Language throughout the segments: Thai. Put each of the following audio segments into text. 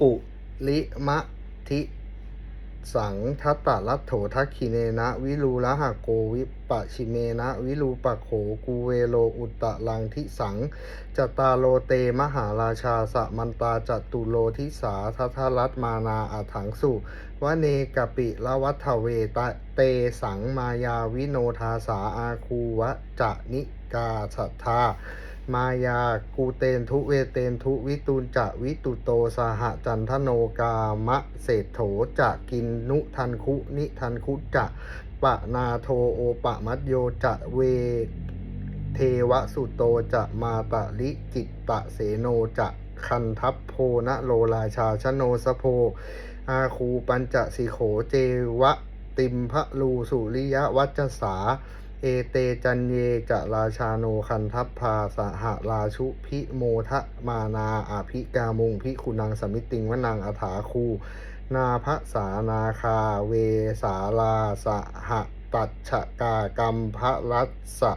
ปุลิมะทิสังทัตตะรัตโถทักขิเนนะ วิรูละหะโกวิปะชิเมนะ วิรูปะโขกูเวโลอุตตะลังทิสังจตาโลเตมหาราชาสะมันตาจตุโลทิสาทัทรัตมานาอาถังสุวเนกปิละวัฏเวตะเตสังมายาวิโนทาสาอาคูวะจะนิกาสัทธา มายากูเตนทุเวเตนทุวิตูนจะวิตุโตสหจันทโนกามะเศษโถจะกินนุทันคุนิทันคุจะปะนาโทโอปะมัตโยจะเวเทวสุโตจะมาตะลิกิตตะเสโนจะคันทัพโพนะโลราชาชโนสโพ อาคูปัญจสิโขเจวะติมพะลูสุริยวัจสา เอเตจันเยจะราชาโนคันทัพพาสหราชุพิโมทะมานาอาภิกามุงพิคุณังสมิติงวนังอาถาคู นาภสานาคาเวสาลาสหตัชชกากรรมพระรัสสะ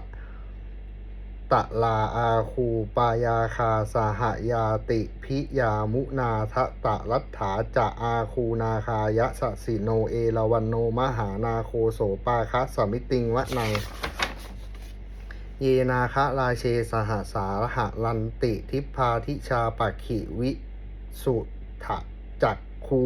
ตะลาอาคูปายาคาสหยาติพิยามุนาทะตะรัฐาจะอาคูนาคายะสสิโนเอราวันโนมหานาโคโสปาคะสมิติงวะนังเยนาคะราเชสหสาหะลันติทิพาทิชาปักขิวิสุทะจักคู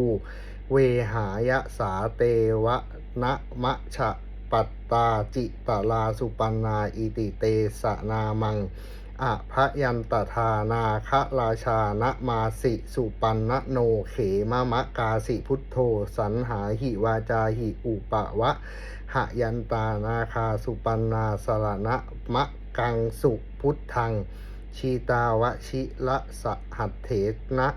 เวหายะสาเตวะนะมะฉะ ปัตตาจิตลาสุปันนาอิติเตสนามังอะพะยันตทานาคะราชานะมาสิสุปันนโนเขมะมะกาสิพุทโธสันหาหิวาจาหิอุปะวะหยันตานาคาสุปันนาสรณะมะกังสุพุทธัง ชีตาวชิละสหัตเถนะ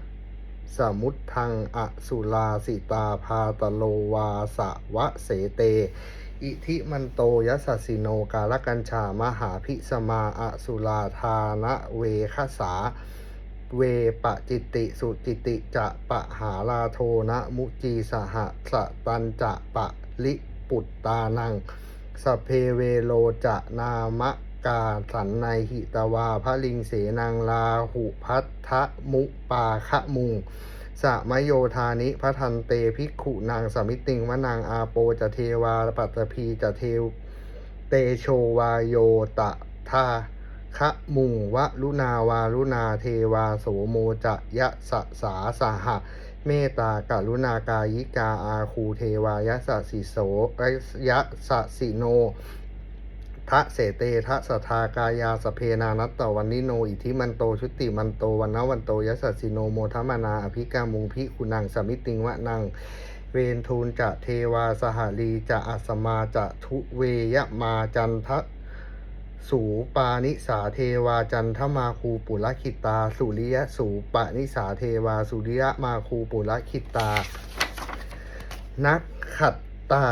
สมุทธังอสุลาสิตาพาตโลวาสะวะเสเต อิทิมันโตยัสสสิโนกาลกัญชามหาพิสมาอสุลาทานะเวคสา เวปะจิติสุจิติจะปะหาลาโทนะมุจีสหสตันจะปะลิปุตตานังสเพเวโลจะนามะกาสันในหิตวาพระลิงเสนังลาหุพัทธมุปาคะมุง สะมโยธานิพระทันเตภิกขุนางสมิติงวะนางอาโปจะเทวาปัตตพีจะเทวเตโชวาโยตะทาคะมุงวะลุนาวาลุนาเทวาโสโมจะยะสะสาสหะเมตตากรุณากายิกาอาคูเทวายะสะสิโสยะสะสิโน ทะเสเตทะสทากายาสเพนานัตตวันนิโน อิทิมันโตชุติมันโตวันนวันโตยสัสสิโนโมทมานาอภิกามุงพิคุนังสมิติงวะนัง เวนทูลจะเทวาสหารีจะอัสมาจะทุเวยมาจันทะสูปานิสาเทวาจันทมาคูปุระคิตา สุริยสูปานิสาเทวาสุริยมาคูปุระคิตา นักขัตตา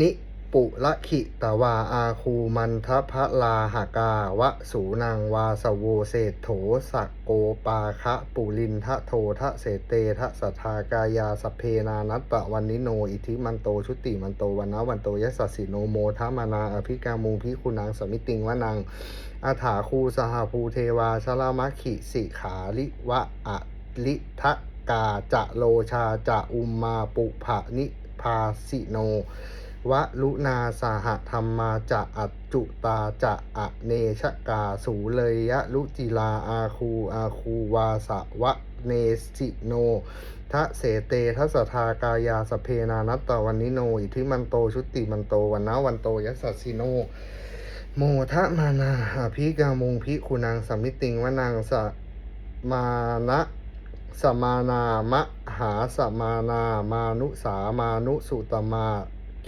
นิ ปุระขิตวาอาคูมันทพะลาหากาวะสูนังวาสโวเศธโถสักโกปาคะปุลินทะโททะเสเตทะสัทากายาสเพนานัตตะวันนิโน อิทิมันโตชุติมันโตวันนะวันโตยะสัสสิโนโมทะมานาอภิกามุงพิคุนังสมิติงวะนังอาถาคูสหภูเทวาชลามะขิสิขาลิวะอะลิทะกาจะโลชาจะอุมมาปุภะนิพาสิโน วะลุนาสหธรรมาจะอัจจุตาจะอะเนชกาสูเลยยะลุจิลาอาคูอาคูวาสะวะเนสิโนทะเสเตทัสทากายาสเพนานัตตวันนิโน อิทิมันโตชุติมันโตวันนะวันโตยัสสิโน โมทะมานาอภิกามุงพิคุนังสมมิติงวนังสมานะสมานามะหาสมานามานุสามานุสุตมา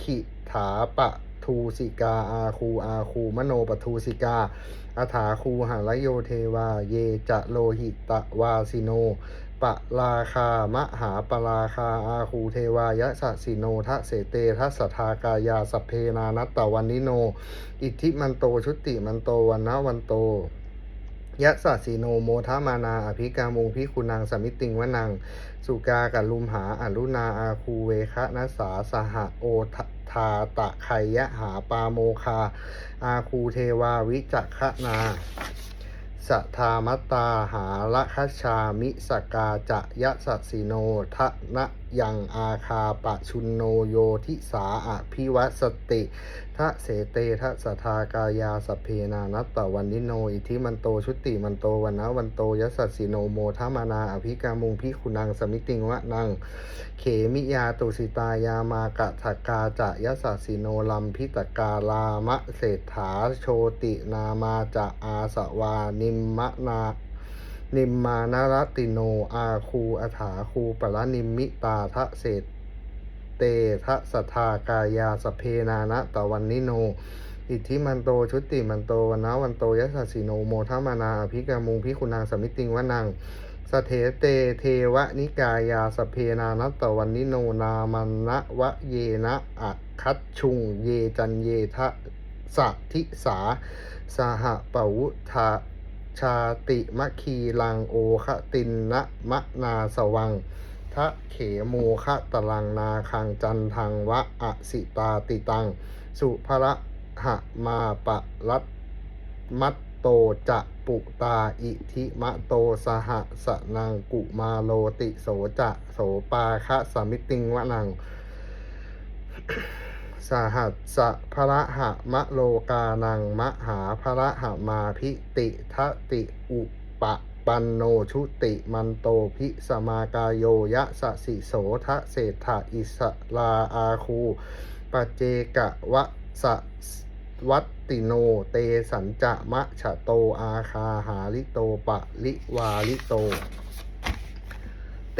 ขิถาปะทูสิกาอาคูอาคูมโนปทูสิกาอาถาคูหารโยเทวา เยจะโลหิตะวาสิโน ปะราคามหาปราคาอาคูเทวายะสะสิโนทะเสเตทัสทากายาสเพนานัตตวันนิโน อิทธิมันโตชุติมันโตวันนะวันโต ยะสะสีโนโมทามานาอภิกามุงพิคุนังสมิติงวนัง สุกากัลุมหาอรุณาอาคูเวคะนัสสาสหโอทาตะไคยะหาปาโมคา อาคูเทวาวิจักขนาสทามตาหาละคชามิสกาจะยะสัสสิโนทะนะ ยังอาคาปะชุนโนโยทิสาอภิวัสติทะเสเตทะสทากายาสเพนานัตตวันนิโน อิทิมันโตชุติมันโตวันนะวันโตยสัสสิโนโมทามานา อภิกามุงพิคุณังสมิติงวะนัง เขมิยาตุสิตายามากะถกาจะยสัสสิโนลัมพิตกาลามะเศรษฐาโชตินามาจะอาสวานิมมะนา นิมมานรติโน อาคูอถาคูปรนิมมิตาทะเศษเตทะสทากายาสเพนานะตะวันนิโน อิทธิมันโตชุติมันโตวันนะวันโตยะสัสสิโนโมทามานาอภิกามุงพิคุณังสมิติงวะนังสเถเตเทวนิกายาสเพนานัตตวันนิโนนามันนะวะเยนะอะคัตชุงเยจันเยทะสัทิสาสหปวุธา ชาติมะคีลังโอคะตินนะมะนาสวังทะเขโมคะตะลังนาคังจันทังวะอสิตาติตัง สุภระหะมาปะรัตมัตโตจะปุตาอิทิมะโตสหสนังกุมาโลติโสจะโสปาคะสมิติงวะนัง สหัสสะพระหะมะโลกานังมหาพระหะมาพิติทติอุปะปันโนชุติมันโตพิสมากาโยยะสสิโสทะเศรษฐอิสลาอาคูปเจกะวะสวัตติโนเตสัญจะมะฉะโตอาคาหาลิโตปะลิวาลิโต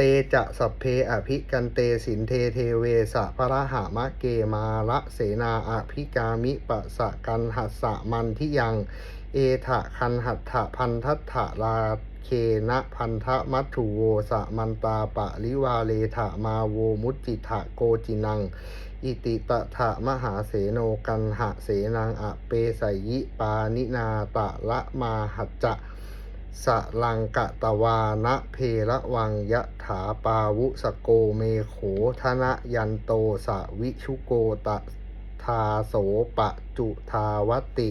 ตจะสัพเพอภิกันเตสินเทเทเวสะพระหามะเกมาละเสนาอภิกามิปะสะกันหัสสะมันทิยัง เอถะคันหัตถะพันทัตถะลาเคนะพันธะมัตถุโวสะมันตาปะลิวาเลถะมาโวมุจจิถะโกจินัง อิติตะถะมหาเสโนกันหะเสนังอะเปสยิปานินาตะละมาหัจจะ สะลังกะตวานะเพระวังยะถาปาวุสโกเมโขธนะยันโตสวิชุโกตะทาโสปะจุทาวติ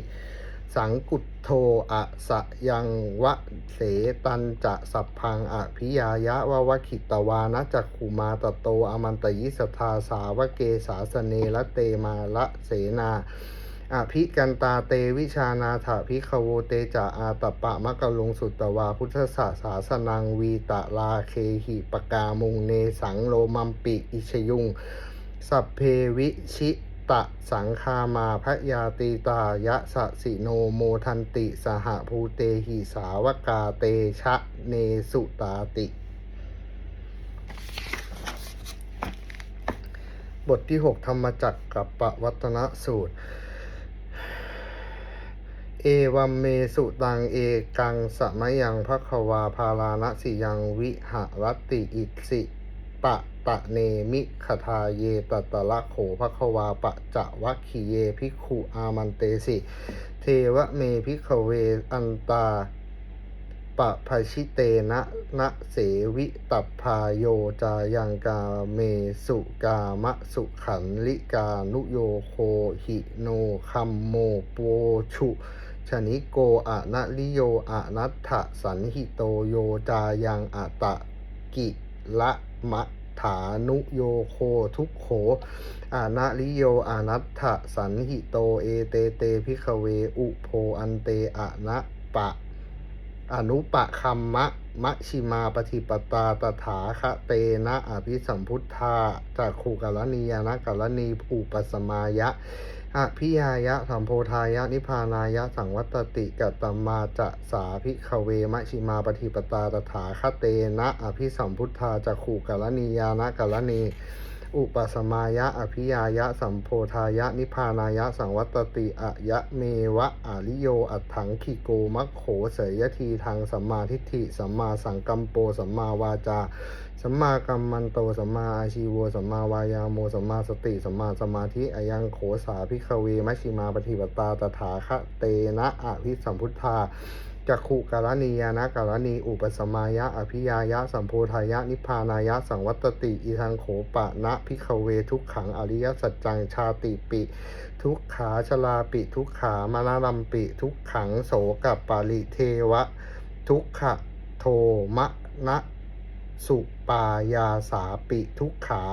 สังกุตโทอะสะยังวะเสตันจะสัพพังอภิยายะวะวะขิตวานะจักขุมาตโตอมันตยิสทาสาวะเกสาสเนละเตมาละเสนา อภิกันตาเตวิชานาถาภิกขโวเตจะอาตปะมะกะลงสุตตวาพุทธศาสาสนังวีตะลาเคหิปกามุงเนสังโลมัมปิอิชยุง สัพเพวิชิตะสังคามาพระยาตีตายะสะสิโนโมทันติสหภูเตหิสาวกาเตชะเนสุตาติ บทที่ 6 ธรรมจักรกับปวัตนสูตร เอวัมเมสุตังเอกังสมะยังภควาพาลานะสิยังวิหรติอิสิปะตะเนมิขทาเยตตะละโขภควาปะจะวัคคีเยภิกขุอามันเตสิ เทวะเมภิขเวอันตาปะภชิเตนะนะเสวิตัพพาโยจายังกาเมสุกามะสุขันลิกานุโยโคหิโนคัมโมโปชุ ชนิโกอะนะลิโยอะนัตถะสันหิโตโยจายังอะตะกิละมะฐานุโยโคทุกโขอานะลิโยอานัตถะสันหิโตเอเตเตพิขเวอุโพอันเตอะนะปะ อนุปะคัมมะมะชิมาปฏิปตาตถาคะเตนะอภิสัมพุทธาจากขูกรณียนะกรณีอุปสมายะ อภิยายะสัมโพธายะนิพานายะสังวัตติกัตมาจะสาภิขเวมะชิมาปฏิปตาตถาคเตนะอภิสัมพุทธาจากขู่กรณียานะกรณีอุปสมายะอภิยายะสัมโพธายะนิพานายะสังวัตติอะยะเมวะอริโยอัตถังคิโกมัคโขเสยทีทางสัมมาทิฏฐิสัมมาสังกัมโปสัมมาวาจา สัมมากัมมันโต สัมมาอาชีโว สัมมาวายาโม สัมมาสติ สัมมาสมาธิ อยังโขสาภิกขเวมัชชิมาปฏิปตา ตถาคะเตนะอภิสัมพุทธาจักขุการณียานะการณีอุปสมายะ อภิยายะ สัมโพธายะ นิพานายะ สังวัตติอีทังโขปะนะพิขเวทุกขัง อริยสัจจัง ชาติปิ ทุกขาชลาปิ ทุกขามานารัมปิ ทุกขังโสกับปาลิเทวะ ทุกขะโทมะนะ สุปายาสาปิทุกขา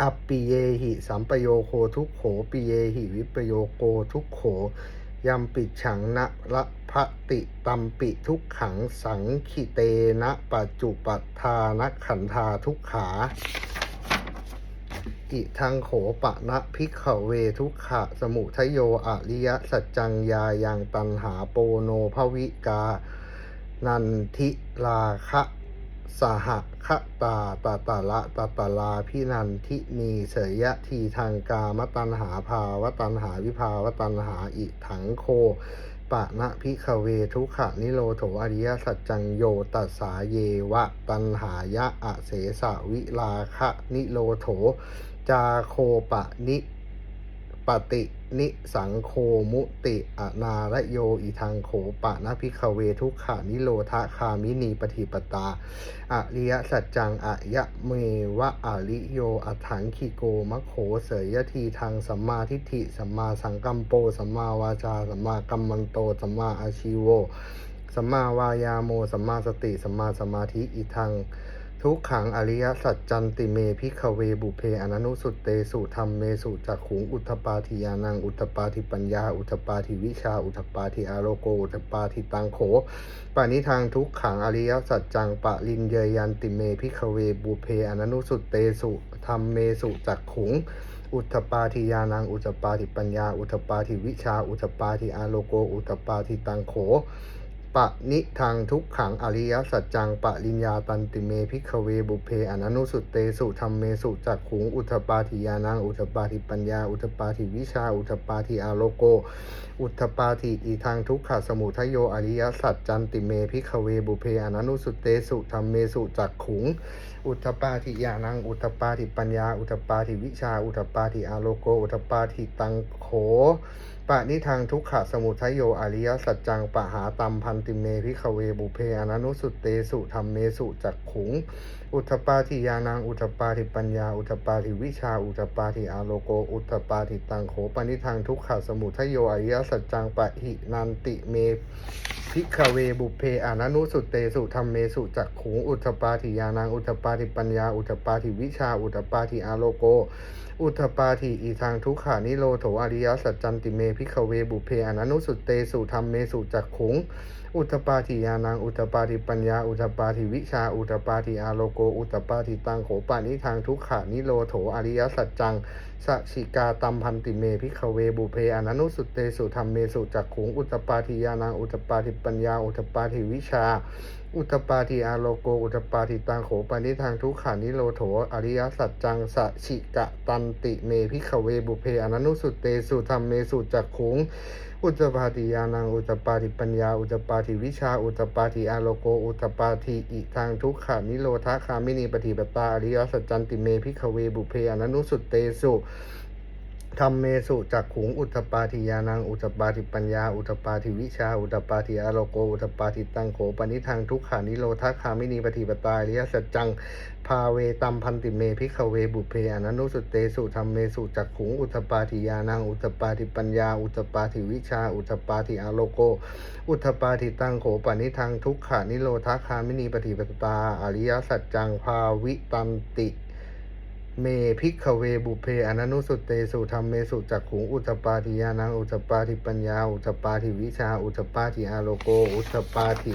อัปปิเยหิสัมปโยโคทุกโขปิเยหิวิปโยโกทุกโขยัมปิฉังนะละพะติตัมปิทุกขังสังขิเตนะปัจจุปัฏฐานขันธาทุกขาอิทังโขปะนะพิกขเวทุกขะสมุทโยอริยสัจจังยายังตันหาโปโนภวิกา นันทิลาคะ สหคตาตาตาละตาตาลาพินันทินีเสยยะทีทางกามตันหาภาวตันหาวิภาวตันหาอิถังโคปะนะพิขเวทุขะนิโรโถอริยสัจจังโยตัสสาเยวะ ตันหายะอะเสสะวิลาคะนิโรโถ จาโคปะนิ ปตินิสังโคมุติอนาระโยอิทังโขปะนะพิขเวทุกขานิโรธาคามินีปฏิปตาอริยสัจจังอะยะเมวะอริโยอัถังคิโกมะโขเสยยทีทางสัมมาทิฏฐิสัมมาสังกัมโปสัมมาวาจาสัมมากัมมันโตสัมมาอาชิโวสัมมาวายาโมสัมมาสติสัมมาสมาธิอิทัง ทุกขังอริยสัจจันติเมพิขเวบุเพอนันุสุตเตสุธรรมเมสุจักขุงอุทปาทิยานังอุทปาทิปัญญา อุทปาทิวิชา อุทปาทิอาโลโก อุทปาทิตังโขปานิทางทุกขังอริยสัจจังปะลินเยยันติเมพิขเวบุเพอนันุสุตเตสุธรรมเมสุจักขุงอุทปาทิยานัง อุทปาทิปัญญา อุทปาทิวิชา อุทปาทิอาโลโก อุทปาทิตังโข ปะนิทางทุกขังอริยสัจจังปะลิญญาตันติเมพิขเวบุเพอนันุสุตเตสุธรรมเมสุจักขุงอุทปาทิยานังอุทปาทิปัญญา อุทปาทิวิชา อุทปาทิอาโลโก อุทปาทิอีทางทุกขสมุทโยอริยสัจจันติเมพิขเวบุเพอนันุสุตเตสุธรรมเมสุจักขุง อุทปาทิยานังอุทปาทิปัญญา อุทปาทิวิชา อุทปาทิอาโลโก อุทปาทิตังโข ปะนิทางทุกขะสมุทัยโยอริยสัจจังปะหาตัมพันติเมพิขเวบุเพอนันุสุตเตสุธรรมเมสุจักขุง อุทปาทิยานังอุทปาทิปัญญา อุทปาทิวิชา อุทปาทิอาโลโก อุทปาทิตังโขปนิทางทุกขะสมุทัยโยอริยสัจจังปะหินันติเมพิกเวบุเพอนานุสุตเตสุธรรมเมสุจักขุง อุทปาทิยานังอุทปาทิปัญญา อุทปาทิวิชา อุทปาทิอาโลโก อุทปาทิอีทางทุกขานิโรโถอริยสัจจันติเมพิกขเวบุเพอนันุสุตเตสุธรรมเมสุจักขุง อุทปาทิยานังอุทปาทิปัญญา อุทปาทิวิชา อุทปาทิอาโลโก อุทปาทิตังโขปานิทางทุกขานิโรโถอริยสัจจังสชิกาตัมพันติเมพิขเวบุเพอนันุสุตเตสุธรรมเมสุจักขุงอุตปาทิยานังอุตปาทิปัญญาอุตปาทิวิชา อุตปาทิอาโลโกอุตปาทิตังโขปานิทางทุกขานิโรโถอริยสัจจังสชิกะตันติเมพิขเวบุเพอนันุสุตเตสุธรรมเมสุจักขุง อุตตปาติยานังอุตตปาติปัญญา อุตตปาติวิชา อุตตปาติอาโลโก อุตตปาติอิทางทุกขานิโรธาคามินีปฏิปตาอริยสัจจันติเมพิขเวบุเพอนันุสุตเตสุ ธรรมเมสุจักขุงอุทธปาทิยานังอุทธปาทิปัญญาอุทธปาทิวิชา อุทธปาทิอาโลโกอุทธปาทิตังโขปนิทังทุกขานิโรธาคามินีปฏิปตาอริยสัจจังพาเวตัมพันติเมพิขเวบุเพอนันุสุเตสุธรรมเมสุจักขุงอุทธปาทิยานังอุทธปาทิปัญญาอุทธปาทิวิชาอุทธปาทิอาโลโกอุทธปาทิตังโขปนิทังทุกขานิโรธาคามินีปฏิปตาอริยสัจจังพาวิตันติ เมพิกเวบุเพอนันุสุตเตสุธรรมเมสุจักขุงอุทธปาทิยานังอุทธปาทิปัญญา อุทธปาทิวิชา อุทธปาทิอาโลโก อุทธปาทิ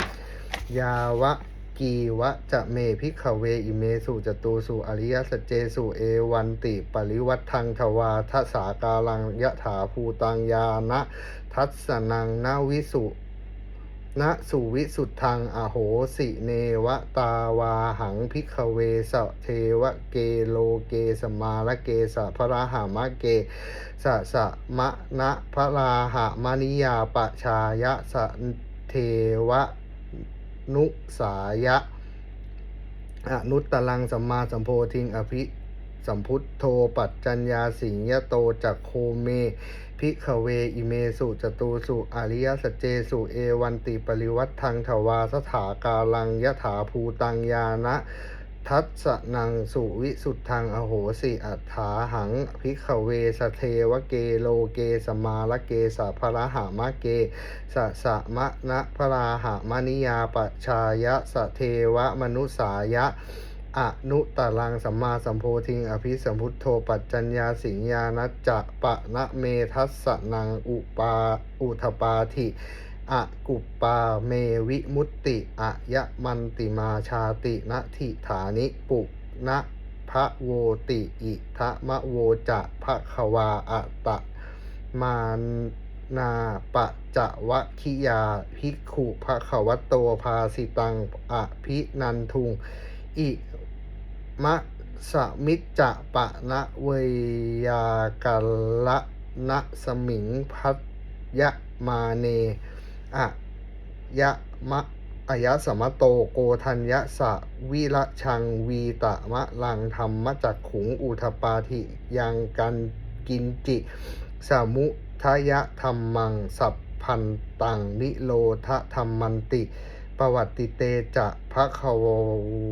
ยาวะกีวะจะเมพิกเวอิเมสุจตูสุอริยสัจเจสุเอวันติปริวัตทังทวาทสากาลังยะถาภูตังยานะทัสสนังนาวิสุ นะสุวิสุทธังอโหสิเนวตาวาหังพิกเวสะเทวเกโลเกสมาละเกสะพระราหามะเกสะสะมะนะพระราหามนิยาปะชายะสะเทวนุสายะอนุตตลังสัมมาสัมโพธิงอภิสัมพุทโธปัจจัญญาสิงยโตจักโคเม พิขเวอิเมสุจตูสุอริยสเจสุเอวันติปริวัตทังทวาสถากาลังยถาภูตังยานะ ทัศนังสุวิสุทธังอโหสิอัฏฐาหังพิขเวสเทวเกโลเกสมาลเกสัพระหามะเกสะสะมะนะพราหามนิยาปชายะสะเทวมนุสายะ อนุตลังสัมมาสัมโพธิง อภิสัมพุทโธปัจจัญญาสิงญานัจจะปะนะเมทัสสนังอุปาอุทปาธิอะกุปปาเมวิมุตติอะยะมันติมาชาตินะทิฐานิปุนะพระโวติอิทะมะโวจะภะควาอะตะมานาปะจะวะคิยาภิกขุภะคะวะโตภาสิตังอภินันทุงอิ มะสมิจจะปะนะเวยากาละนะสมิงพัทยะมาเนอะยะมะอายะสมะโตโกทัญญะสะวิระชังวีตะมะลังธรรมจักขุงอุทปาธิยังกันกินจิ สมุทยะธรรมัง สัพพันตังนิโรธธรรมันติปวัตติเตจะภะคะ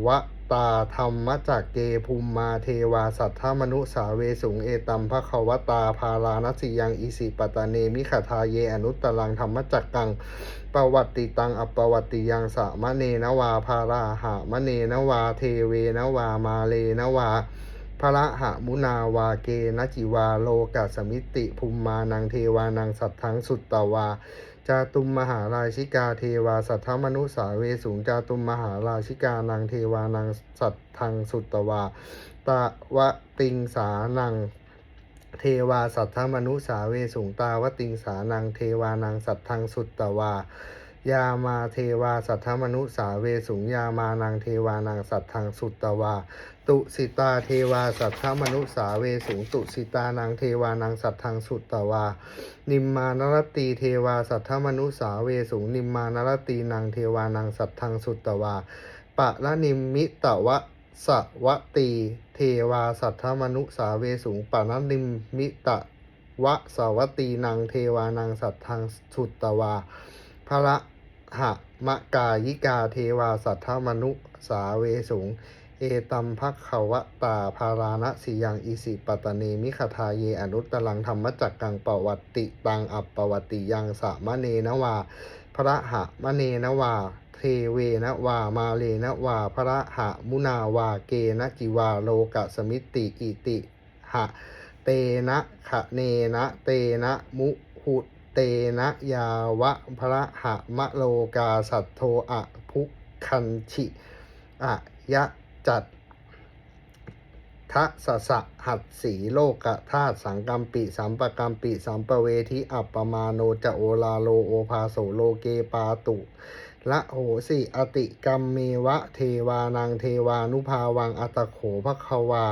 วะ ตาธรรมจักเกภูมิมาเทวาสัทธมนุสาเวสุงเอตัมภะควตาภาลานสิยังอิสิปตะเนมิขทาเยอนุตตรังธรรมจักกังปวัตติตังอปวัตติยังสะมะเนนวาภาราหะมะเนนวาเทเวนวามาเลนวาพระหะมุนาวาเกนจิวาโลกัสมิติภูมิมานังเทวานังสัทธังสุตตวา จาตุมมหาราชิกาเทวาสัทธมนุสาเวสูงจาตุมมหาราชิกานังเทวานังสัตทังสุตตวาตะวะติงสานังเทวาสัทธมนุสาเวสูงตาวติงสานังเทวานังสัทธังสุตตวายามาเทวาสัทธมนุสาเวสุงยามานังเทวานังสัทธังสุตตวา ตุสิตาเทวาสัทธมนุสาเวสุงตุสิตานังเทวานังสัทธังสุตตวา นิมมานรตีเทวาสัทธมนุสาเวสุงนิมมานรตีนังเทวานังสัทธังสุตตวาปะละนิมมิตวะสวตีเทวาสัทธมนุสาเวสุงปะละนิมมิตวะสวตีนังเทวานังสัทธังสุตตวาพระหะมะกายิกาเทวาสัทธมนุสาเวสุง เอตัมภักขวตาภาราณสิยังอิสิปตเนมิขทาเยอนุตตรังธรรมจักกังปวัตติตังอัปปวัตติยังสะมะเนนวา พระหะมะเนนวา เทเวนวา มาเลนวา พระหะมุนาวาเกนะจิวาโลกะสมิติอิติหะ เตนะขะเนนะเตนะมุหุเตนะยาวะพระหะมะโลกาสัทโทอะภุคันชิอะยะ จัดทะสะสะหัดสีโลกะธาตุสังกัมปิสัมปกัมปิสัมปเวทิอัปปมาโนจะโอลาโลโอภาโสโลเกปาตุละโหสิอติกัมเมวะเทวานังเทวานุภาวังอัตโขภควา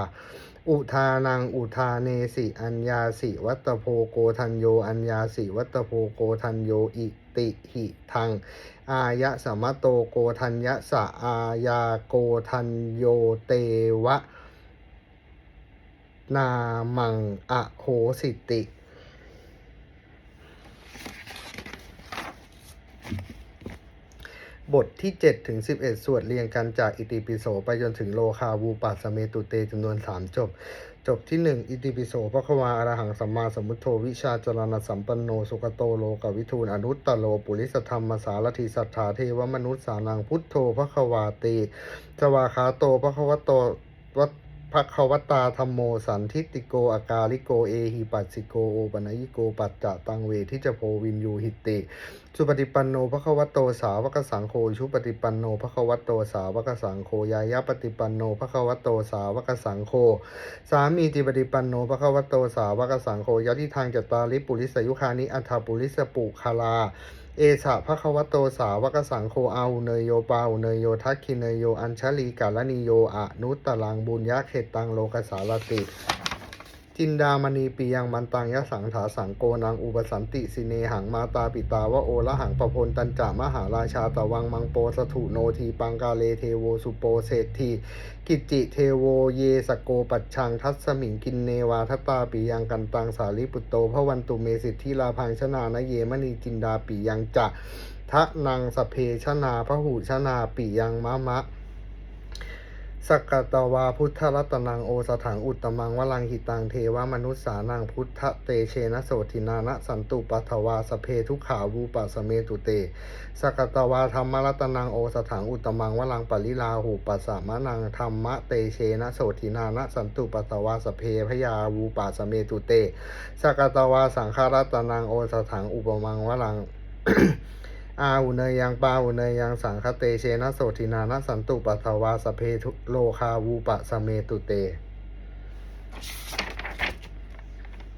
อุทานังอุทาเนสิ อัญญาสิ วัตโพโกทันโย อัญญาสิ วัตโพโกทันโยอิ ติหิทัง อายะสมะโตโกทัญญะสะอายาโกทัญโยเตวะ นามังอโหสิติ บทที่ 7 ถึง 11 สวดเรียงกันจากอิติปิโสไปจนถึงโลคาวูปัสเมตุเตจำนวน 3 จบ จบที่ 1 อิติปิโสพระควาอรหังสัมมาสัมพุทโธวิชาจรณะสัมปันโน สุขโตโลกวิทูลอนุตตโล ปุริสธรรมสารถิสัทธาเทวมนุษย์สานังพุทโธพระควาตีสวาคาโตพระควโตวัต พระควตาธรรมโมสันทิติโกอากาลิโกเอหิปัสสิโกโอปนัยิโกปัจจะตังเวทิจโพวินยูหิติ สุปฏิปันโนภควโตสาวกสังโฆชุปฏิปันโนภควโตสาวกสังโฆยายาปฏิปันโนภควโตสาวกสังโฆสามีติปฏิปันโนภควโตสาวกสังโฆยะทิทางจตตาริปุริสยุคานิอัฏฐปุริสปุคาลา เอสะภควโตสาวกสังโฆอาเนยโยปาเนยโยทักคิเนยโย อัญชลีกาลนิโยอะนุตตลังบุญยะเขตตังโลกสารติ จินดามณีปียังมันตังยะสังถาสังโกนังอุปสันติสิเนหังมาตาปิตาวะโอละหังปะพลตันจามหาราชาตะวังมังโปสถุโนทีปังกาเลเทโวสุโปเศรษฐีกิจิเทโวเยสโกปัจชังทัสสมิงกินเนวาทตาปียังกันตังสาลิปุตโตพระวันตุเมสิทธิลาพังชนานเยมณีจินดาปียังจะทะนังสเพชนาพระหูชนาปียังมะมะ สกกตวาพุทธรัตนังโอสถังอุตตมังวลังหิตังเทวมนุษสานังพุทธเตเชนะโสทินานะสันตุปัทวาสเพทุขาวูปัสเมตุเตสกกตวาธรรมรัตนังโอสถังอุตตมังวลังปริลาหูปัสสมนังธรรมะเตเชนะโสทินานะสันตุปัทวาสเพพยาวูปัสเมตุเตสกกตวาสังฆรัตนังโอสถังอุปมังวลัง อาอุเนยยังปาอุเนยยังสังคเตเชนะโสทินานะสันตุปัทวาสเพทุโลคาวูปะสเมตุเต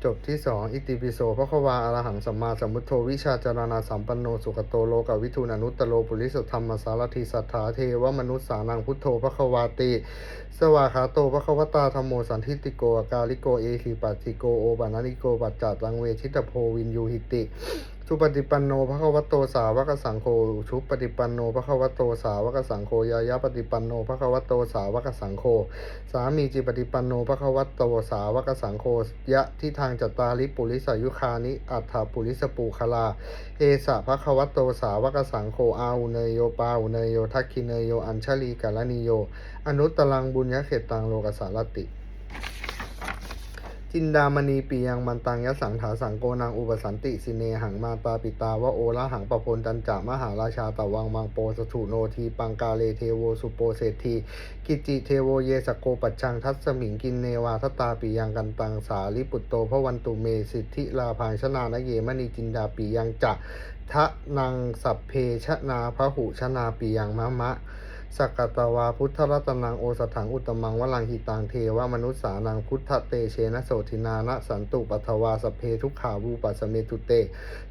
จบที่สองอิติปิโสพระควาอรหังสัมมาสัมพุทโธวิชาจารณาสัมปันโนสุขโตโลกวิทูนอนุตตโลปุริสธรรมสารถิสัทธาเทวมนุษสานังพุทโธพระควาติ สวาขาโตพระควตาธรรมโมสันทิติโกกาลิโกเอหิปัสสิโกโอบานาลิโกปัจจัตังเวชิตโพวินยูหิติ สุปฏิปันโนภะคะวะโตสาวกสังโฆชุปฏิปันโนภะคะวะโตสาวกสังโฆยายาปฏิปันโนภะคะวะโตสาวกสังโฆสามีจิปฏิปันโนภะคะวะโตสาวกสังโฆยะที่ทางจัตตาริปุริสายุคานิอัฏฐปุริสปูคลาเอสะภะคะวะโตสาวกสังโฆอาอุเนโยปาอุเนโยทักขิเนโยอัญชลีกาลนิโย อนุตตรังบุญยเขตตังโลกสารติ จินดามณีปียังมันตังยสังถาสังโกนังอุปสันติสิเนหังมาตาปิตาวะโอละหังปะพลตันจามหาราชาตะวังมังโปสถุโนทีปังกาเลเทโวสุโปเศรษฐีกิจิเทโวเยสโกปัจชังทัสสมิงกินเนวาทตาปิยังกันตังสาลิปุตโตพระวันตุเมสิทธิลาพังชนานเยมณีจินดาปียังจะทะนังสัพเพชนาพระหุชนาปียังมะมะ สกกตวาพุทธรัตนังโอสถังอุตมังวลังหิตังเทวมนุษสานังพุทธเตเชนะโสทินานะสันตุปัทวาสเพทุกขาวูปัสเมตุเต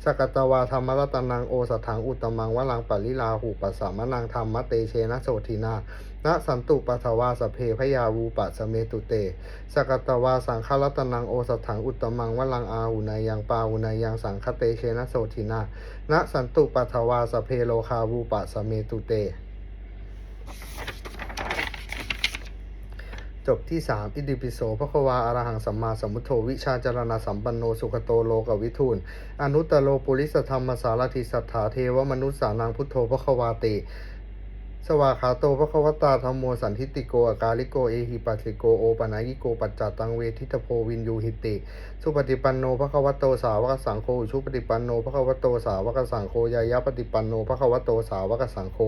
สกกตวาธรรมรัตนังโอสถังอุตมังวลังปริลาหูปัสสามนังธรรมเตเชนะโสทินานะสันตุปัทวาสเพพยาวูปัสเมตุเตสกกตวาสังฆรัตนังโอสถังอุตมังวลังอาหุนายังปาหุนายังสังคเตเชนะโสทินานะสันตุปัทวาสเพโลคาวูปัสเมตุเต จบที่สามอิติปิโสพระควาอรหังสัมมาสัมพุทโธวิชาจารณาสัมปันโนสุขโตโลกวิทูลอนุตตโลปุริสธรรมสารถิสัทธาเทวมนุษสานังพุทโธพระควาติ สวาขาโตพระควตาธรรมโมสันทิติโกอากาลิโกเอหิปัสสิโกโอปนายิโกปัจจตังเวทิตโพวินยูหิติ สุปฏิปันโนพระควโตสาวกสังโฆชุปฏิปันโนพระควโตสาวกสังโฆยายะปฏิปันโนพระควโตสาวกสังโฆ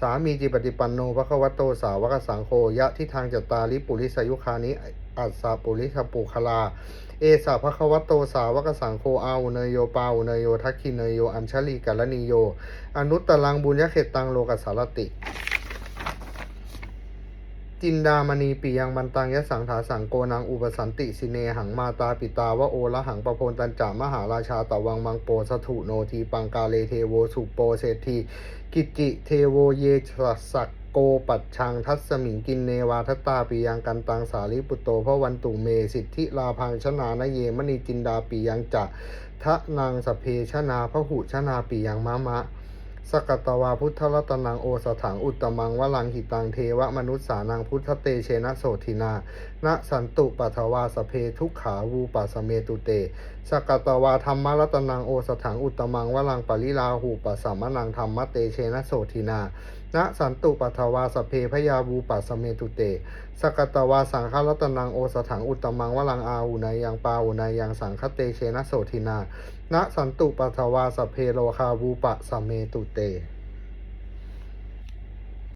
สามีจิปฏิปันโนพระควโตสาวกสังโฆยะที่ทางจัตตาลิปุริสยุคานิ อัสสาปุริสปุคลา เอสาพระควโตสาวกสังโฆอาอุเนโยปาอุเนโยทักขิเนโยอัญชลีกัลนิโย อนุตตรังบุญยเขตตังโลกัสารติ จินดามณีปียังมันตังยะสังถาสังโกนังอุปสันติสิเนหังมาตาปิตาวะโอละหังปะพลตันจามหาราชาตะวังมังโปสถุโนทีปังกาเลเทโวสุโปเศรษฐีกิจิเทโวเยสักโก ปัจชังทัสมิงกินเนวาทตาปียังกันตังสาลิปุตโตพระวันตุเมสิทธิลาพังชนานเยมณีจินดาปียังจะทะนางสเพชนาพระหุชนาปียังมะมะสกตวาพุทธรัตนังโอสถังอุตมังวลังหิตังเทวมนุษสานังพุทธเตเชนะโสทินานะสันตุปัทวาสเพทุกขาวูปัสเมตุเต สกตวาธรรมรัตนังโอสถังอุตมังวลังปริลาหูปัสสามนังธรรมเตเชนะโสทินา ณสันตุปัทวาสเพพยาบูปัสเมตุเต สกตวาสังฆรัตนังโอสถังอุตมังวลังอาหุนายังปาหุนายังสังคเตเชนะโสทินา ณสันตุปัทวาสเพโลคาบูปะสเมตุเต